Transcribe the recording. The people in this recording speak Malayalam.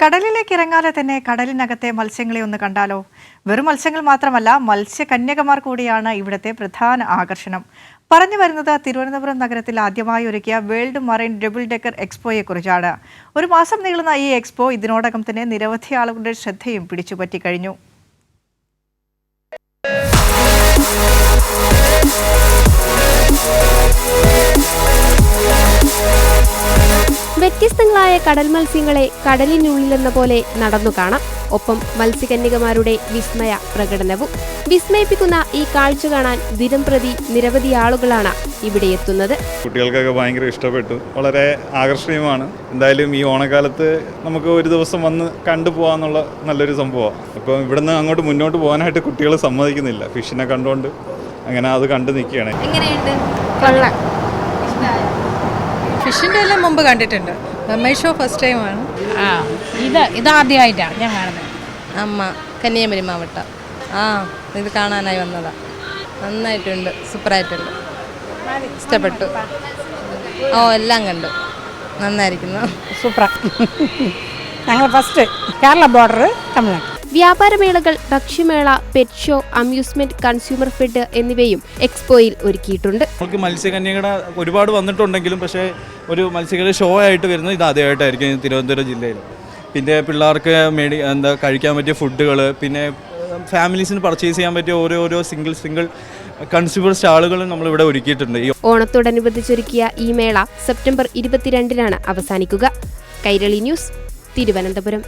കടലിലേക്ക് ഇറങ്ങാതെ തന്നെ കടലിനകത്തെ മത്സ്യങ്ങളെ ഒന്ന് കണ്ടാലോ? വെറും മത്സ്യങ്ങൾ മാത്രമല്ല മത്സ്യകന്യകമാർ കൂടിയാണ് ഇവിടുത്തെ പ്രധാന ആകർഷണം. പറഞ്ഞു വരുന്നത് തിരുവനന്തപുരം നഗരത്തിൽ ആദ്യമായി ഒരുക്കിയ വേൾഡ് മറൈൻ ഡബിൾ ഡെക്കർ എക്സ്പോയെ കുറിച്ചാണ്. ഒരു മാസം നീളുന്ന ഈ എക്സ്പോ ഇതിനോടകം തന്നെ നിരവധി ആളുകളുടെ ശ്രദ്ധയും പിടിച്ചുപറ്റി കഴിഞ്ഞു വ്യത്യസ്തങ്ങളായ കടൽ മത്സ്യങ്ങളെ കടലിനുള്ളിലെന്ന പോലെ നടന്നു കാണാം. ഒപ്പം മത്സ്യകന്യകമാരുടെ വിസ്മയ പ്രകടനവും. വിസ്മയിപ്പിക്കുന്ന ഈ കാഴ്ച കാണാൻ ദിനം പ്രതി നിരവധി ആളുകളാണ് ഇവിടെ എത്തുന്നത്. കുട്ടികൾക്കൊക്കെ ഭയങ്കര ഇഷ്ടപ്പെട്ടു. വളരെ ആകർഷണീയമാണ്. എന്തായാലും ഈ ഓണക്കാലത്ത് നമുക്ക് ഒരു ദിവസം വന്ന് കണ്ടു പോകാന്നുള്ള നല്ലൊരു സംഭവമാണ് അപ്പോൾ ഇവിടുന്ന് അങ്ങോട്ട് മുന്നോട്ട് പോകാനായിട്ട് കുട്ടികൾ സമ്മതിക്കുന്നില്ല. ഫിഷിനെ കണ്ടുകൊണ്ട് അങ്ങനെ അത് കണ്ടു നിൽക്കുകയാണ്. എങ്ങനെയുണ്ട്? കൊള്ളാം. ഫിഷിന്റെ എല്ലാം മുമ്പ് കണ്ടിട്ടുണ്ട്. മെമ്മൈ ഷോ ഫസ്റ്റ് ടൈമാണ് ആ ഇത് ഇതാദ്യമായിട്ടാണ് ഞാൻ കാണുന്നത്. അമ്മ കന്യാകുമരി മാവട്ട. ആ ഇത് കാണാനായി വന്നതാ. നന്നായിട്ടുണ്ട് സൂപ്പറായിട്ടുണ്ട്. ഇഷ്ടപ്പെട്ടു. ഓ എല്ലാം കണ്ടു. നന്നായിരിക്കുന്നു. സൂപ്പറാണ് ഞങ്ങൾ ഫസ്റ്റ് കേരള ബോർഡർ തമിഴ്നാട് വ്യാപാരമേളകൾ ഭക്ഷ്യമേള pet show amusement consumer fed എന്നിവയും എക്സ്പോയിൽ ഒരുക്കിയിട്ടുണ്ട്. നമുക്ക് മത്സ്യകന്യകട ഒരുപാട് വന്നിട്ടുണ്ടെങ്കിലും പക്ഷേ ഒരു മത്സ്യകന്യ ഷോ ആയിട്ട് വരുന്നത് ഇത് ആദ്യമായിട്ടായിരിക്കും തിരുവനന്തപുരം ജില്ലയിൽ. പിന്നെ പിള്ളേർക്ക് മേടി എന്താ കഴിക്കാൻ പറ്റിയ ഫുഡുകൾ പിന്നെ ഫാമിലീസിന് പർച്ചേസ് ചെയ്യാൻ പറ്റിയ ഓരോ ഓരോ സിംഗിൾ സിംഗിൾ കൺസ്യൂമർ സ്റ്റാളുകൾ നമ്മളിവിടെ ഒരുക്കിയിട്ടുണ്ട്. ഈ ഓണത്തോടനുബന്ധിച്ചൊരുക്കിയ ഈ മേള സെപ്റ്റംബർ ഇരുപത്തിരണ്ടിനാണ് അവസാനിക്കുക. കൈരളി ന്യൂസ് തിരുവനന്തപുരം.